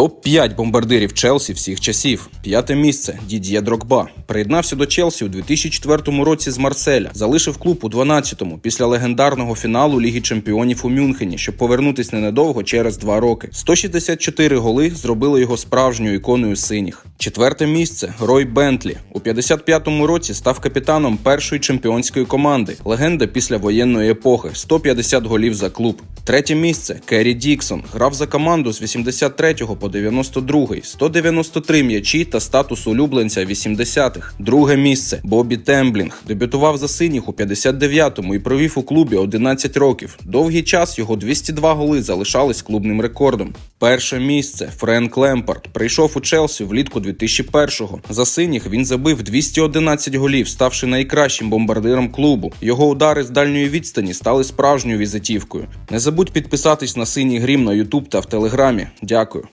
Топ-5 бомбардирів Челсі всіх часів. П'яте місце Дід'є Дрогба. Приєднався до Челсі у 2004 році з Марселя. Залишив клуб у 12-му після легендарного фіналу Ліги Чемпіонів у Мюнхені, щоб повернутись ненадовго через два роки. 164 голи зробили його справжньою іконою синіх. Четверте місце Рой Бентлі. У 55-му році став капітаном першої чемпіонської команди. Легенда після воєнної епохи. 150 голів за клуб. Третє місце Керрі Діксон. Грав за команду з 83 по 92, 193 м'ячі та статус улюбленця 80-х. Друге місце Бобі Темблінг. Дебютував за синіх у 59-му і провів у клубі 11 років. Довгий час його 202 голи залишались клубним рекордом. Перше місце Френк Лемпард. Прийшов у Челсі влітку 2001-го. За синіх він забив 211 голів, ставши найкращим бомбардиром клубу. Його удари з дальньої відстані стали справжньою візитівкою. Не забудь підписатись на синій грім на Ютуб та в Телеграмі. Дякую.